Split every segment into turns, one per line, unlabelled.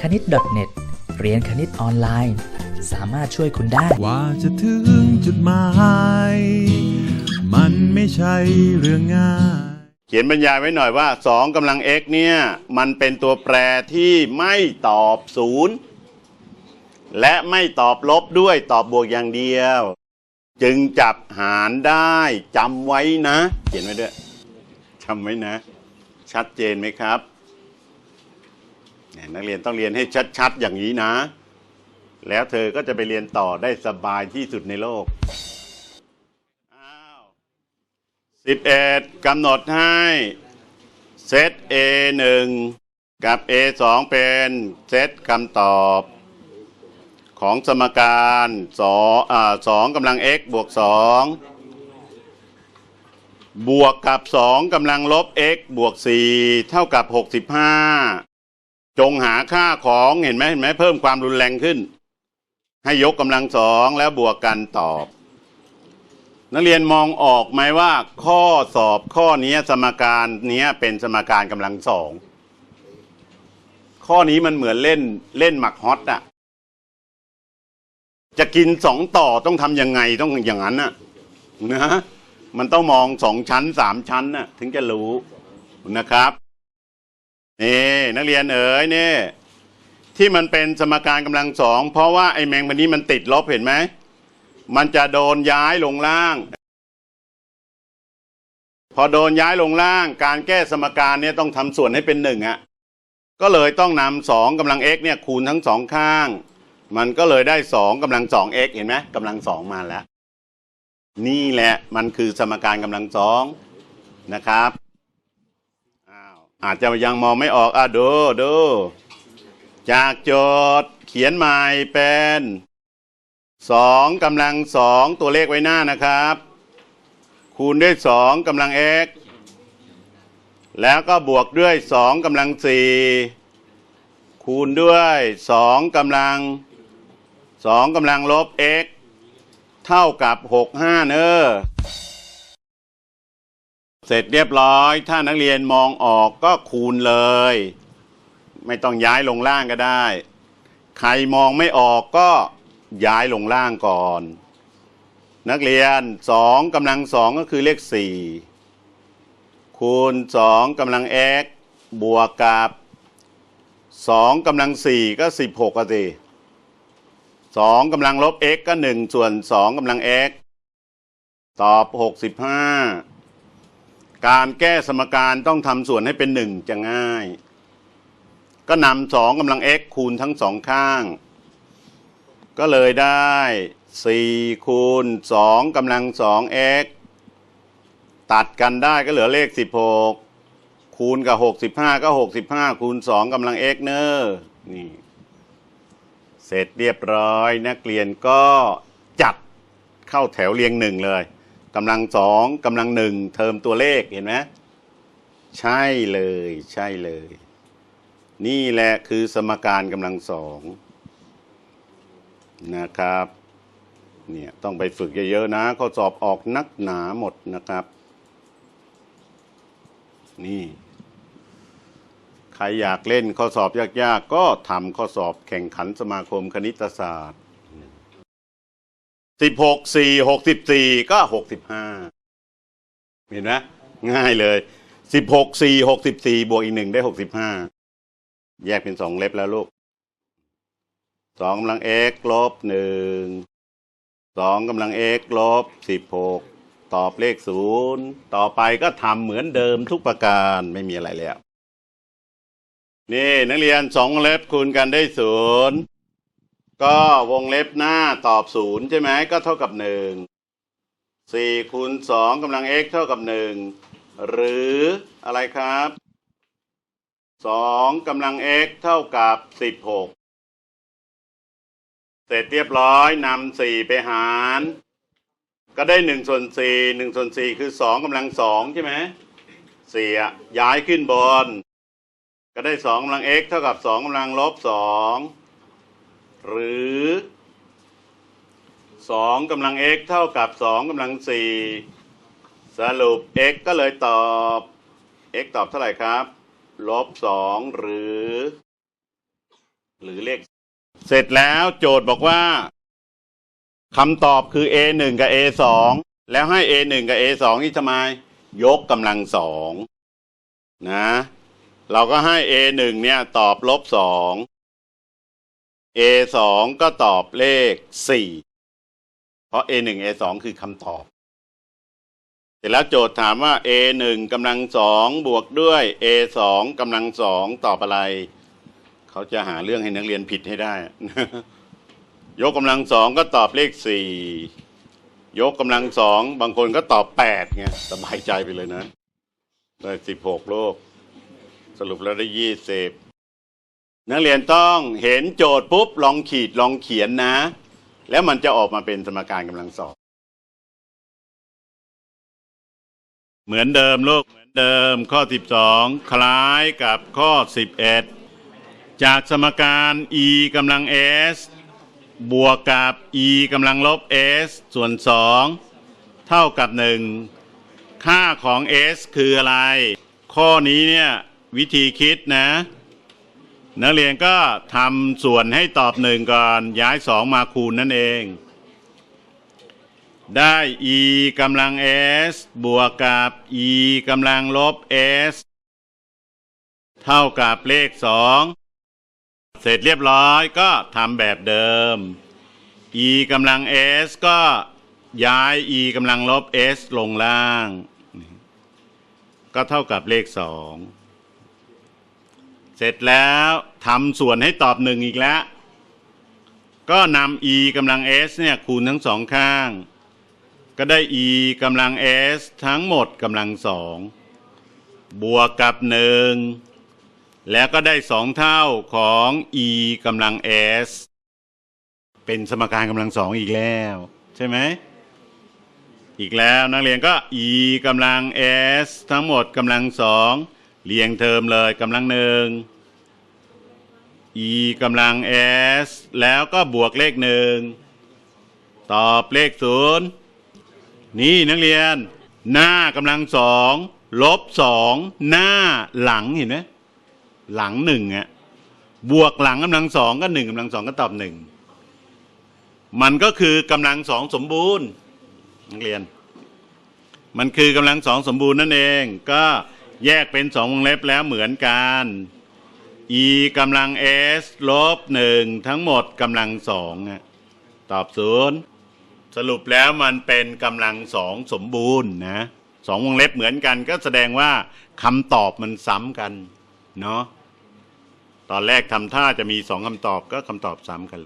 คณิต .net เรียนคณิตออนไลน์ สามารถช่วยคุณได้
กว่าจะถึงจุดหมาย มันไม่ใช่เรื่องง่าย
เขียนบรรยายไว้หน่อยว่า 2กำลัง x เนี่ย มันเป็นตัวแปรที่ไม่ตอบศูนย์และไม่ตอบลบด้วยตอบบวกอย่างเดียว จึงจับหารได้จำไว้นะ เขียนไว้ด้วยจำไว้นะ ชัดเจนไหมครับเนักเรียนต้องเรียนให้ชัดๆ อย่างนี้นะ แล้วเธอก็จะไปเรียนต่อได้สบายที่สุดในโลกอ้าวสิบเอ็ดกำหนดให้เซต A หนึ่งกับ A สองเป็นเซตคำตอบ ของสมการสองอ่าสองกำลัง x บวกสองบวกกับสองกำลังลบ x บวกสี่เท่ากับหกสิบห้า จงหาค่าของเห็นไหมเห็นไหมเพิ่มความรุนแรงขึ้น ให้ยกกำลังสองแล้วบวกกันตอบ นักเรียนมองออกไหมว่า ข้อสอบข้อนี้สมการนี้เป็นสมการกำลังสองข้อนี้มันเหมือนเล่นเล่นหมักฮอตอะจะกินสองต่อต้องทำยังไงต้องอย่างนั้นน่ะนะมันต้องมองสองชั้นสามชั้นน่ะถึงจะรู้นะครับ นี่นักเรียนเอ๋ยนี่ที่มันเป็นสมการกำลังสองเพราะว่าไอ้แมงมันนี้มันติดลบเห็นไหมมันจะโดนย้ายลงล่าง พอโดนย้ายลงล่าง การแก้สมการเนี่ยต้องทำส่วนให้เป็นหนึ่งอะก็เลยต้องนำสองกำลัง x เนี่ยคูณทั้งสองข้าง มันก็เลยได้สองกำลังสอง x เห็นไหมกำลังสองมาแล้ว นี่แหละมันคือสมการกำลังสองนะครับ อาวอาจจะยังมองไม่ออกอะดูดูจากโจทย์เขียนใหม่เป็นสองกำลังสองตัวเลขไว้หน้านะครับ คูณด้วยสองกำลัง x แล้วก็บวกด้วยสองกำลังสี่คูณด้วยสองกำลังสองกำลังลบ x เท่ากับหกห้าเนอ เสร็จเรียบร้อย ถ้านักเรียนมองออกก็คูณเลย ไม่ต้องย้ายลงล่างก็ได้ ใครมองไม่ออกก็ย้ายลงล่างก่อน นักเรียนสองกำลังสองก็คือเลขสี่คูณสองกำลัง x บวกกับสองกำลังสี่ก็สิบหกสิสองกำลังลบ x ก็หนึ่งส่วนสองกำลัง x ตอบห การแก้สมการต้องทำส่วนให้เป็นหนึ่งจะง่าย ก็นำสองกำลัง x คูณทั้งสองข้าง ก็เลยได้4คูณ2กำลัง 2x ตัดกันได้ก็เหลือเลข 16 คูณกับ 65 ก็ 65 คูณ 2กำลัง x เนอะนี่ เสร็จเรียบร้อยนักเรียนก็จัดเข้าแถวเรียงหนึ่งเลย กำลังสองกำลังหนึ่งเทอมตัวเลขเห็นไหมใช่เลย ใช่เลย นี่แหละคือสมการกำลังสองนะครับ เนี่ยต้องไปฝึกเยอะๆนะข้อสอบออกนักหนาหมดนะครับ นี่ ใครอยากเล่นข้อสอบยากๆ ก็ทำข้อสอบแข่งขันสมาคมคณิตศาสตร์ สิบหกสี่หกสิบสี่ก็หกสิบห้าเห็นไหมง่ายเลยสิบหกสี่หกสิบสี่บวกอีกหนึ่งได้หกสิบห้าแยกเป็นสองเล็บแล้วลูกสองกำลัง x ลบหนึ่งสองกำลัง x ลบสิบหกตอบเลขศูนย์ต่อไปก็ทำเหมือนเดิมทุกประการไม่มีอะไรแล้ว นี่ นักเรียนสองวงเล็บคูณกันได้ศูนย์ ก็วงเล็บหน้าตอบศูนย์ใช่ไหมก็เท่ากับหนึ่งสี่คูณสองกำลัง x เท่ากับหนึ่งหรืออะไรครับสองกำลัง x เท่ากับสิบหกเสร็จเรียบร้อยนำสี่ไปหาร ก็ได้หนึ่งส่วนสี่หนึ่งส่วนสี่คือสองกำลังสองใช่ไหมสี่ย้ายขึ้นบน ก็ได้สองกำลัง x เท่ากับสองกำลังลบสอง หรือสองกำลัง x เท่ากับสองกำลังสี่สรุป x ก็เลยตอบ x ตอบเท่าไหร่ครับ ลบสองหรือ หรือเลข เสร็จแล้วโจทย์บอกว่าคำตอบคือ a หนึ่งกับ a สองแล้วให้ a หนึ่งกับ a สองนี่ทำไม ยกกำลังสองนะ เราก็ให้ a หนึ่งเนี่ยตอบลบสอง a สองก็ตอบเลขสี่เพราะ a หนึ่ง a สองคือคำตอบ เสร็จแล้วโจทย์ถามว่า a หนึ่งกำลังสองบวกด้วย a สองกำลังสองตอบอะไร เขาจะหาเรื่องให้นักเรียนผิดให้ได้ ยกกำลังสองก็ตอบเลขสี่ยกกำลังสองบางคนก็ตอบแปดไงสบายใจไปเลยนะได้สิบหกโลก สรุปแล้วได้ยี่สิบ นักเรียนต้องเห็นโจทย์ปุ๊บลองขีดลองเขียนนะ แล้วมันจะออกมาเป็นสมการกำลังสองเหมือนเดิมลูกเหมือนเดิมข้อ 12 คล้ายกับข้อ 11 จากสมการ e กำลัง s บวกกับ e กำลังลบ s ส่วน 2 เท่ากับ 1 ค่าของ s คืออะไร ข้อนี้เนี่ยวิธีคิดนะ นักเรียนก็ทำส่วนให้ตอบหนึ่งก่อนย้าย2มาคูณนั่นเอง ได้ e กำลัง s บวกกับ e กำลังลบ s เท่ากับเลข2เสร็จเรียบร้อยก็ทำแบบเดิม e กำลัง s ก็ย้าย e กำลังลบ s ลงล่าง ก็เท่ากับเลข2เสร็จแล้วทำส่วนให้ตอบหนึ่งอีกแล้ว ก็นำ e กำลัง s เนี่ยคูณทั้งสองข้าง ก็ได้ e กำลัง s ทั้งหมดกำลังสองบวกกับหนึ่งแล้วก็ได้สองเท่าของ e กำลัง s เป็นสมการกำลังสองอีกแล้ว ใช่ไหม อีกแล้วนักเรียนก็ e กำลัง s ทั้งหมดกำลังสองเรียงเทอมเลยกำลังหนึ่ง e กำลัง s แล้วก็บวกเลขหนึ่งตอบเลขศูนย์นี่นักเรียน หน้ากำลังสองลบสองหน้าหลังเห็นไหมหลังหนึ่งอะบวกหลังกำลังสองก็หนึ่งกำลังสองก็ตอบหนึ่งมันก็คือกำลังสองสมบูรณ์นักเรียน มันคือกำลังสองสมบูรณ์นั่นเอง ก็แยกเป็นสองวงเล็บแล้วเหมือนกัน e กำลัง s ลบหนึ่งทั้งหมดกำลังสองอะตอบศูนย์สรุปแล้วมันเป็นกำลังสองสมบูรณ์นะสองวงเล็บเหมือนกันก็แสดงว่าคำตอบมันซ้ำกันเนาะตอนแรกทำท่าจะมีสองคำตอบก็คำตอบซ้ำกัน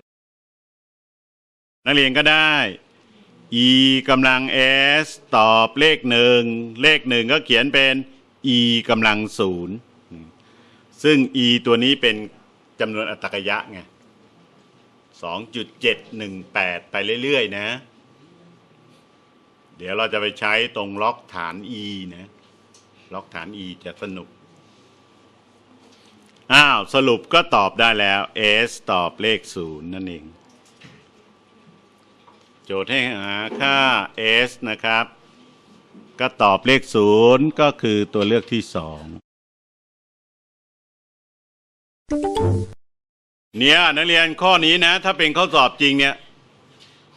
นักเรียนก็ได้ e กำลัง s ตอบเลขหนึ่งเลขหนึ่งก็เขียนเป็น e กำลังศูนย์ ซึ่ง e ตัวนี้เป็นจำนวนอัตรกยะไง2.718 ไปเรื่อย ๆ นะ เดี๋ยวเราจะไปใช้ตรงล็อกฐาน e นะ ล็อกฐาน e จะสนุก อ้าว สรุปก็ตอบได้แล้ว s ตอบเลข 0 นั่นเอง โจทย์ให้หาค่า s นะครับ ก็ตอบเลข 0 ก็คือตัวเลือกที่ 2 เนี่ยนักเรียนข้อนี้นะ ถ้าเป็นข้อสอบจริงเนี่ย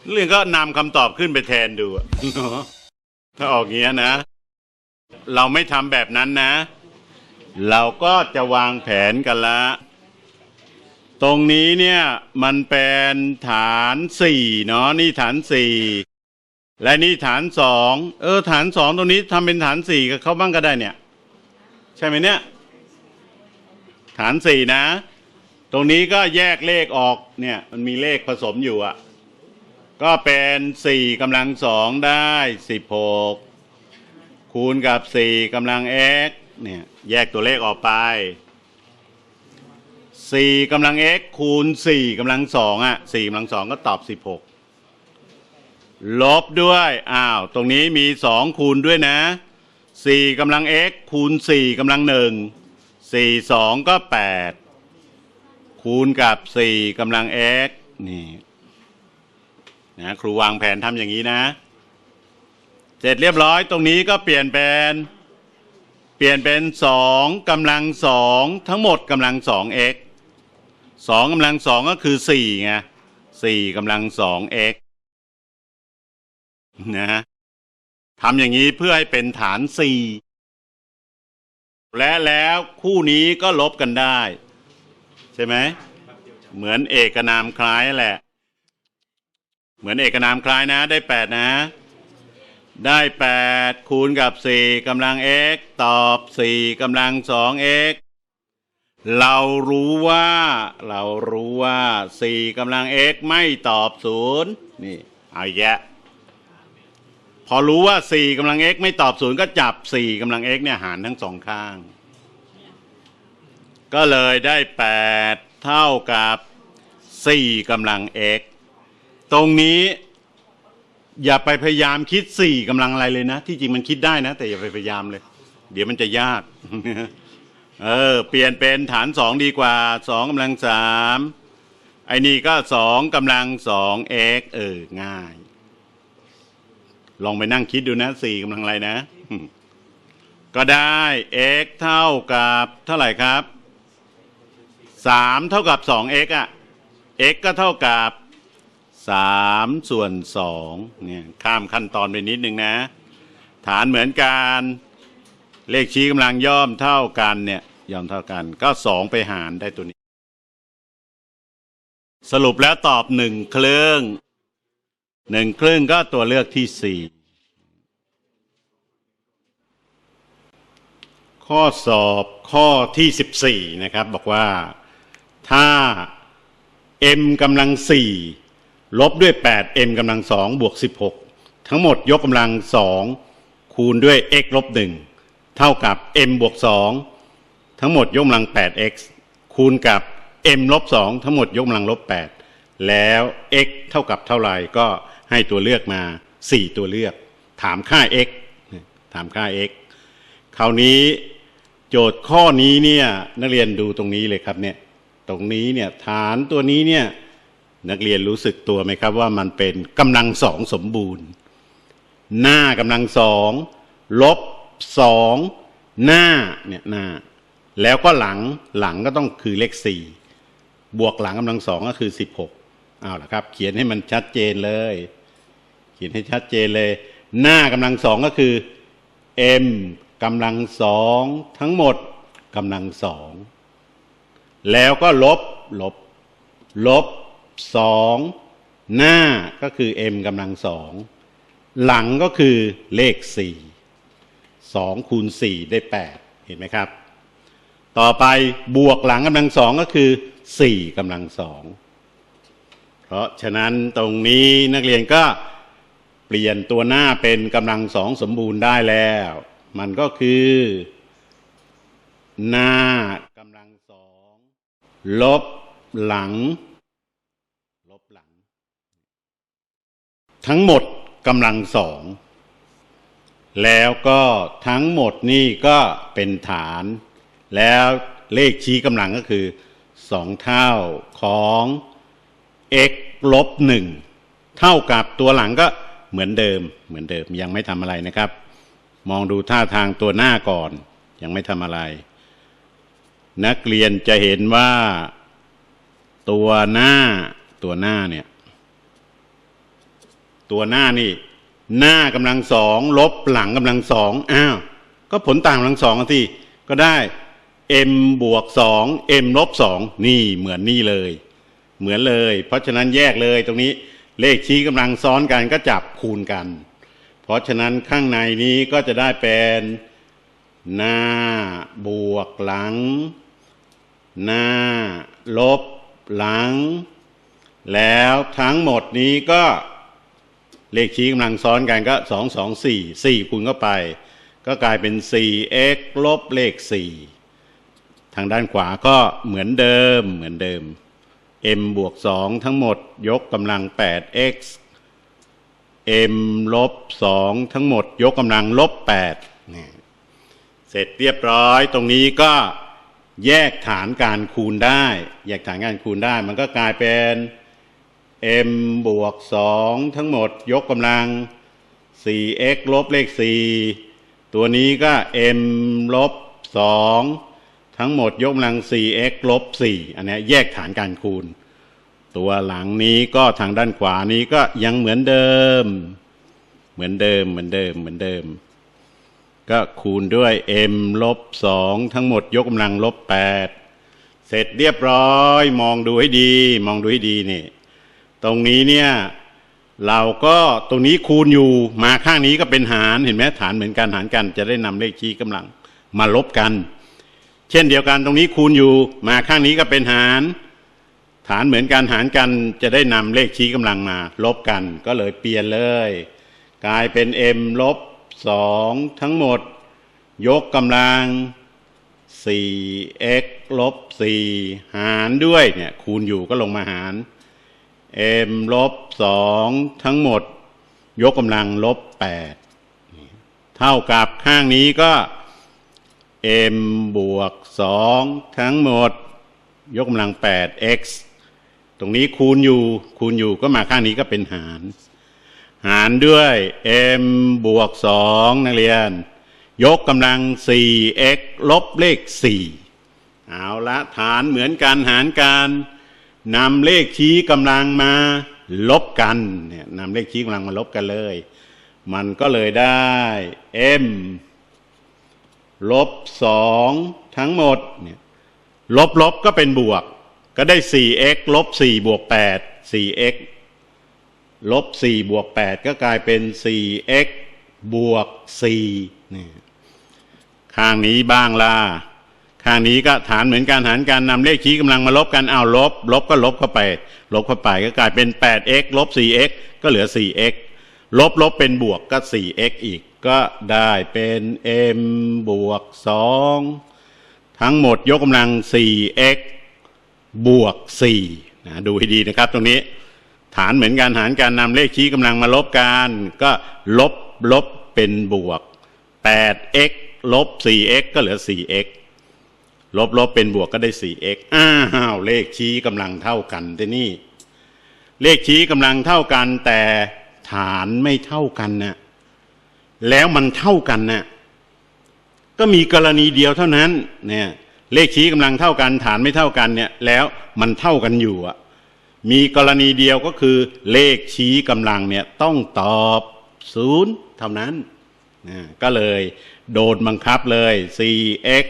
นักเรียนก็นำคำตอบขึ้นไปแทนดูอะ ถ้าออกเงี้ยนะ เราไม่ทำแบบนั้นนะ เราก็จะวางแผนกันละ ตรงนี้เนี่ยมันเป็นฐานสี่เนาะนี่ฐานสี่และนี่ฐานสองเออ ฐานสองตรงนี้ทำเป็นฐานสี่กับเขาบ้างก็ได้เนี่ย ใช่ไหมเนี่ย ฐานสี่นะ ตรงนี้ก็แยกเลขออกเนี่ยมันมีเลขผสมอยู่อะ ก็เป็นสี่กำลังสองได้สิบหกคูณกับสี่กำลัง x เนี่ยแยกตัวเลขออกไปสี่กำลัง x คูณสี่กำลังสองอะสี่กำลังสองก็ตอบสิบหกลบด้วยอ้าวตรงนี้มีสองคูณด้วยนะสี่กำลัง x คูณสี่กำลังหนึ่งสี่สองก็แปด คูณกับสี่กำลัง x นี่นะครูวางแผนทำอย่างนี้นะ เสร็จเรียบร้อยตรงนี้ก็เปลี่ยนเป็น เปลี่ยนเป็นสองกำลังสองทั้งหมดกำลังสอง x สองกำลังสองก็คือสี่ไงสี่กำลังสอง x นะทำอย่างนี้เพื่อให้เป็นฐานสี่และแล้วคู่นี้ก็ลบกันได้ ช่ไหมเหมือนเอกนามคล้ายแหละ เหมือนเอกนามคล้ายนะ ได้แปดนะ ได้แปดคูณกับสี่กำลัง x ตอบสี่กำลังสอง x เรารู้ว่า เรารู้ว่าสี่กำลัง x ไม่ตอบศูนย์นี่เอาอีกแยะ พอรู้ว่าสี่กำลัง x ไม่ตอบศูนย์ก็จับสี่กำลัง x เนี่ยหารทั้งสองข้าง ก็เลยได้แปดเท่ากับสี่กำลัง x ตรงนี้อย่าไปพยายามคิดสี่กำลังอะไรเลยนะ ที่จริงมันคิดได้นะ แต่อย่าไปพยายามเลย เดี๋ยวมันจะยาก เออ เปลี่ยนเป็นฐานสองดีกว่าสองกำลังสามไอ้นี่ก็สองกำลังสอง x เออ ง่าย ลองไปนั่งคิดดูนะสี่กำลังอะไรนะ ก็ได้ x เท่ากับเท่าไหร่ครับ สามเท่ากับสอง x อะ x ก็เท่ากับสามส่วนสองเนี่ยข้ามขั้นตอนไปนิดนึงนะ ฐานเหมือนกัน เลขชี้กำลังย่อมเท่ากันเนี่ยย่อมเท่ากันก็สองไปหารได้ตัวนี้ สรุปแล้วตอบหนึ่งครึ่งหนึ่งครึ่งก็ตัวเลือกที่สี่ข้อสอบข้อที่สิบสี่นะครับ บอกว่า ถ้า m กำลังสี่ลบด้วย 8m กำลังสองบวก 16 ทั้งหมดยกกำลังสองคูณด้วย x ลบหนึ่งเท่ากับ m บวกสองทั้งหมดยกกำลัง 8x คูณกับ m ลบสองทั้งหมดยกกำลังลบ 8 แล้ว x เท่ากับเท่าไหร่ก็ให้ตัวเลือกมา 4 ตัวเลือก ถามค่า x ถามค่า x คราวนี้โจทย์ข้อนี้เนี่ยนักเรียนดูตรงนี้เลยครับเนี่ย ตรงนี้เนี่ยฐานตัวนี้เนี่ยนักเรียนรู้สึกตัวไหมครับว่ามันเป็นกำลังสองสมบูรณ์ หน้ากำลังสองลบสองหน้าเนี่ยหน้า แล้วก็หลังหลังก็ต้องคือเลขสี่บวกหลังกำลังสองก็คือสิบหกเอาละครับ เขียนให้มันชัดเจนเลย เขียนให้ชัดเจนเลย หน้ากำลังสองก็คือ m กำลังสองทั้งหมดกำลังสอง แล้วก็ลบลบ ลบสองหน้าก็คือ m กำลังสองหลังก็คือเลขสี่สองคูณสี่ได้แปดเห็นไหมครับ ต่อไปบวกหลังกำลังสองก็คือสี่กำลังสองเพราะฉะนั้นตรงนี้นักเรียนก็เปลี่ยนตัวหน้าเป็นกำลังสองสมบูรณ์ได้แล้ว มันก็คือ หน้า ลบหลัง ลบหลัง ทั้งหมดกำลังสอง แล้วก็ทั้งหมดนี่ก็เป็นฐาน แล้วเลขชี้กำลังก็คือสองเท่าของ x ลบหนึ่งเท่ากับตัวหลังก็เหมือนเดิม เหมือนเดิมยังไม่ทำอะไรนะครับ มองดูท่าทางตัวหน้าก่อน ยังไม่ทำอะไร นักเรียนจะเห็นว่าตัวหน้าตัวหน้าเนี่ย ตัวหน้านี่ หน้ากำลังสองลบหลังกำลังสองอ้าวก็ผลต่างกำลังสองสิก็ได้ m บวกสอง m ลบสองนี่เหมือนนี่เลย เหมือนเลย เพราะฉะนั้นแยกเลยตรงนี้เลขชี้กำลังซ้อนกันก็จับคูณกัน เพราะฉะนั้นข้างในนี้ก็จะได้เป็น หน้าบวกหลัง หน้าลบหลัง แล้วทั้งหมดนี้ก็เลขชี้กำลังซ้อนกันก็สองสองสี่สี่คูณเข้าไป ก็กลายเป็นสี่ x ลบเลขสี่ทางด้านขวาก็เหมือนเดิมเหมือนเดิม m บวกสองทั้งหมดยกกำลังแปด x m ลบสองทั้งหมดยกกำลังลบแปดนี่ เสร็จเรียบร้อยตรงนี้ก็แยกฐานการคูณได้ แยกฐานการคูณได้ มันก็กลายเป็น m บวกสองทั้งหมดยกกำลัง 4x ลบเลข 4 ตัวนี้ก็ m ลบสองทั้งหมดยกกำลัง 4x ลบ 4 อันนี้แยกฐานการคูณ ตัวหลังนี้ก็ทางด้านขวานี้ก็ยังเหมือนเดิม เหมือนเดิมเหมือนเดิมเหมือนเดิม ก็คูณด้วย m ลบ2ทั้งหมดยกกำลังลบ8เสร็จเรียบร้อย มองดูให้ดี มองดูให้ดีนี่ ตรงนี้เนี่ย เราก็ตรงนี้คูณอยู่มาข้างนี้ก็เป็นหารเห็นไหมฐานเหมือนกันหารกัน จะได้นำเลขชี้กำลังมาลบกัน เช่นเดียวกันตรงนี้คูณอยู่ มาข้างนี้ก็เป็นหารฐานเหมือนกันหารกันจะได้นำเลขชี้กำลังมา ลบกันก็เลยเปลี่ยนเลย กลายเป็น m ลบ สองทั้งหมด ยกกำลัง 4x ลบ 4 หารด้วยเนี่ยคูณอยู่ก็ลงมาหาร m ลบสองทั้งหมด ยกกำลังลบแปดเท่ากับข้างนี้ก็ m บวกสองทั้งหมด ยกกำลังแปด x ตรงนี้คูณอยู่คูณอยู่ก็มาข้างนี้ก็เป็นหาร หารด้วย m บวกสองนักเรียน ยกกำลัง 4x ลบเลข 4 เอาละฐานเหมือนกันหารกันนำเลขชี้กำลังมาลบกันเนี่ยนำเลขชี้กำลังมาลบกันเลย มันก็เลยได้ m ลบสองทั้งหมดเนี่ยลบลบก็เป็นบวก ก็ได้ 4x ลบ 4 บวก 8 4x ลบ4บวก8ก็กลายเป็น 4x บวก4นี่ข้างนี้บ้างล่ะข้างนี้ก็ฐานเหมือนกันหารกันนำเลขชี้กำลังมาลบกันเอาลบ ลบก็ลบเข้าไป ลบเข้าไปก็กลายเป็น 8x ลบ 4x ก็เหลือ 4x ลบลบเป็นบวกก็ 4x อีกก็ได้เป็น m บวก 2 ทั้งหมดยกกำลัง 4x บวก4นะดูให้ดีนะครับตรงนี้ ฐานเหมือนกันหารการนำเลขชี้กำลังมาลบกันก็ลบลบเป็นบวก 8x ลบ 4x ก็เหลือ 4x ลบลบเป็นบวกก็ได้ 4x อ้าวเลขชี้กำลังเท่ากันแต่นี่ เลขชี้กำลังเท่ากัน แต่ฐานไม่เท่ากันนะแล้วมันเท่ากันนะก็มีกรณีเดียวเท่านั้นเนี่ยเลขชี้กำลังเท่ากัน ฐานไม่เท่ากันเนี่ย แล้วมันเท่ากันอยู่อะ มีกรณีเดียวก็คือ เลขชี้กำลังเนี่ยต้องตอบศูนย์เท่านั้นนะก็เลยโดนบังคับเลย 4x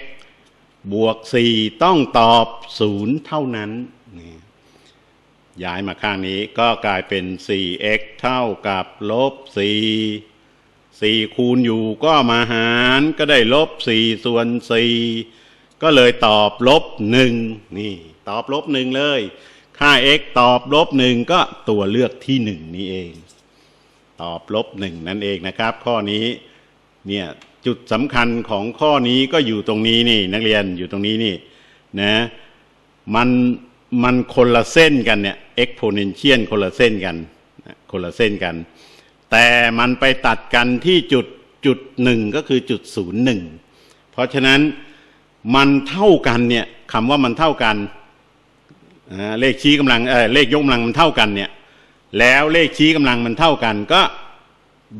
บวก 4 ต้องตอบศูนย์เท่านั้นนี่ย้ายมาข้างนี้ก็กลายเป็น 4x เท่ากับลบ 4 4 คูณอยู่ก็มาหารก็ได้ลบ 4 ส่วน 4 ก็เลยตอบลบ 1 นี่ ตอบลบ 1 เลย ค่า x ตอบลบ1ก็ตัวเลือกที่1นี้เอง ตอบลบ1นั่นเองนะครับ ข้อนี้เนี่ยจุดสำคัญของข้อนี้ก็อยู่ตรงนี้นี่ นักเรียนอยู่ตรงนี้นี่นะมันมันคนละเส้นกันเนี่ย exponential คนละเส้นกันคนละเส้นกัน แต่มันไปตัดกันที่จุดจุดหนึ่งก็คือจุดศูนย์หนึ่งเพราะฉะนั้นมันเท่ากันเนี่ยคำว่ามันเท่ากัน เลขชี้กำลังเเลขยกกำลังมันเท่ากันเนี่ยแล้วเลขชี้กำลังมันเท่ากันก็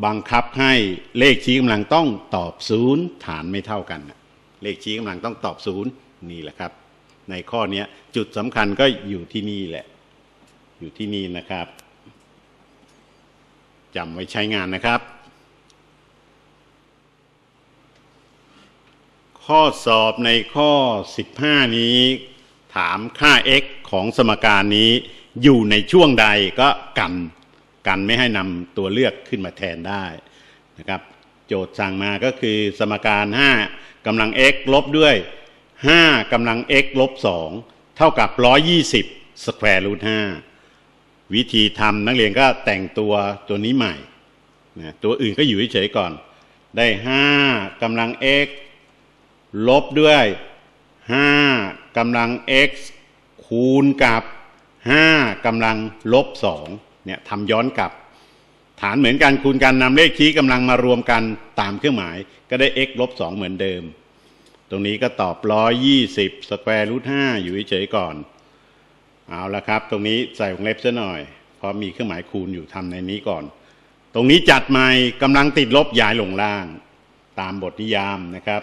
บังคับให้เลขชี้กำลังต้องตอบศูนย์ฐานไม่เท่ากัน เลขชี้กำลังต้องตอบศูนย์นี่แหละครับ ในข้อเนี้จุดสำคัญก็อยู่ที่นี่แหละ อยู่ที่นี่นะครับจำไว้ใช้งานนะครับ ข้อสอบในข้อ 15 นี้ถามค่า x ของสมการนี้อยู่ในช่วงใดก็กันกันไม่ให้นำตัวเลือกขึ้นมาแทนได้นะครับโจทย์สั่งมาก็คือสมการ 5กำลัง x ลบด้วย 5กำลัง x ลบ 2 เท่ากับ 120 สแควร์รูท5วิธีทำนักเรียนก็แต่งตัวตัวนี้ใหม่นะตัวอื่นก็อยู่เฉยๆก่อน ได้ 5กำลัง x ลบด้วย 5กำลัง x คูณกับ5กำลังลบ2เนี่ยทำย้อนกลับ ฐานเหมือนกันคูณกันนำเลขชี้กำลังมารวมกันตามเครื่องหมาย ก็ได้ x ลบ2เหมือนเดิม ตรงนี้ก็ตอบ120สแควร์รูท5อยู่เฉยๆก่อน เอาละครับ ตรงนี้ใส่วงเล็บซะหน่อย เพราะมีเครื่องหมายคูณอยู่ทำในนี้ก่อน ตรงนี้จัดใหม่กำลังติดลบย้ายลงล่าง ตามบทนิยามนะครับ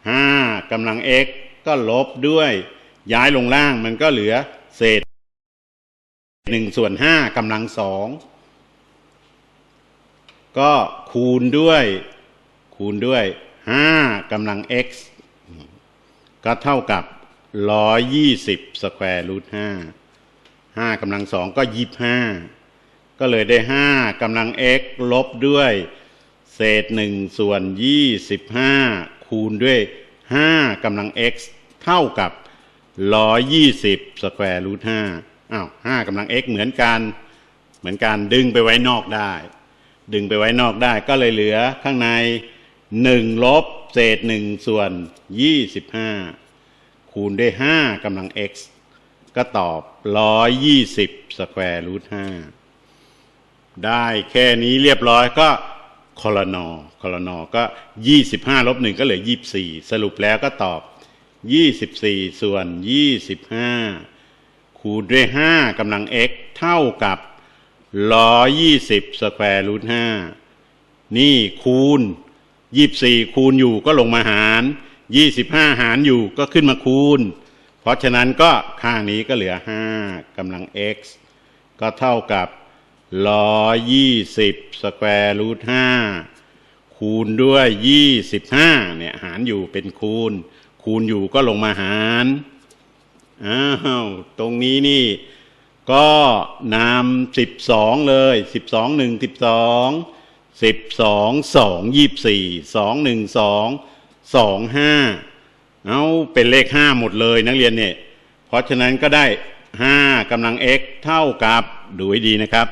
5กำลัง x ก็ลบด้วย ย้ายลงล่างมันก็เหลือเศษหนึ่งส่วนห้ากำลังสองก็คูณด้วย คูณด้วยห้ากำลัง x ก็เท่ากับร้อยยี่สิบสแควร์รูทห้าห้ากำลังสองก็ยี่ห้าก็เลยได้ห้ากำลัง x ลบด้วย เศษหนึ่งส่วนยี่สิบห้าคูณด้วยห้ากำลัง x เท่ากับ ร้อยยี่สิบสแควร์รูทห้าอ้าวห้ากำลัง x เหมือนกัน เหมือนกันดึงไปไว้นอกได้ ดึงไปไว้นอกได้ก็เลยเหลือข้างในหนึ่งลบเศษหนึ่งส่วนยี่สิบห้าคูณด้วยห้ากำลัง x ก็ตอบร้อยยี่สิบสแควร์รูทห้าได้แค่นี้เรียบร้อยก็คอลนอคอลนอก็ยี่สิบห้าลบหนึ่งก็เหลือยี่สี่สรุปแล้วก็ตอบ ยี่สิบสี่ส่วนยี่สิบห้าคูณด้วยห้ากำลัง x เท่ากับร้อยยี่สิบสแควร์รูทห้านี่คูณยี่สี่คูณอยู่ก็ลงมาหารยี่สิบห้าหารอยู่ก็ขึ้นมาคูณ เพราะฉะนั้นก็ข้างนี้ก็เหลือห้ากำลัง x ก็เท่ากับร้อยยี่สิบสแควร์รูทห้าคูณด้วยยี่สิบห้าเนี่ยหารอยู่เป็นคูณ คูณอยู่ก็ลงมาหารอ้าวตรงนี้นี่ ก็นำสิบสองเลยสิบสองหนึ่งสิบสองสิบสองสองยี่สี่สองหนึ่งสองสองห้าเอาเป็นเลขห้าหมดเลยนักเรียนเนี่ย เพราะฉะนั้นก็ได้ห้ากำลัง x เท่ากับดูให้ดีนะครับ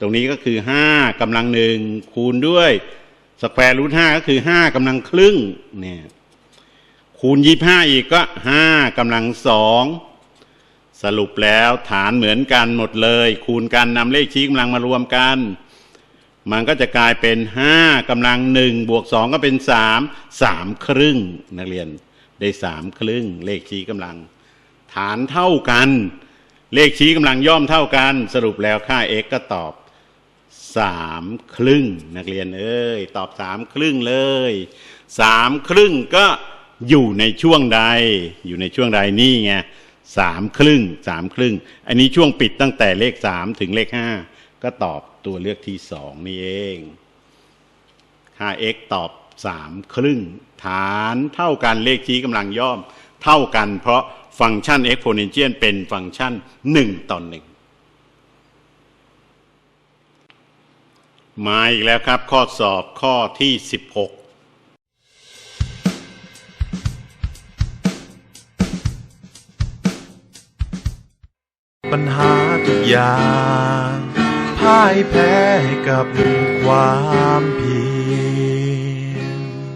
ตรงนี้ก็คือห้ากำลังหนึ่งคูณด้วยสแควร์รูทห้าก็คือห้ากำลังครึ่งเนี่ย คูณยี่ห้าอีกก็ห้ากำลังสองสรุปแล้วฐานเหมือนกันหมดเลย คูณกันนำเลขชี้กำลังมารวมกัน มันก็จะกลายเป็นห้ากำลังหนึ่งบวกสองก็เป็นสามสามครึ่งนักเรียนได้สามครึ่ง เลขชี้กำลัง ฐานเท่ากัน เลขชี้กำลังย่อมเท่ากัน สรุปแล้วค่า x ก็ตอบสามครึ่ง นักเรียนเอ้ยตอบสามครึ่งเลยสามครึ่งก็ อยู่ในช่วงใด อยู่ในช่วงใดนี่ไงสามครึ่งสามครึ่ง อันนี้ช่วงปิดตั้งแต่เลขสามถึงเลขห้าก็ตอบตัวเลือกที่สองนี่เอง 5x ตอบสามครึ่ง ฐานเท่ากันเลขชี้กำลังย่อม เท่ากันเพราะฟังก์ชัน exponential เป็นฟังก์ชันหนึ่งต่อหนึ่งมาอีกแล้วครับ ข้อสอบข้อที่16
ปัญหาทุกอย่างพ่ายแพ้ให้กับความเพียร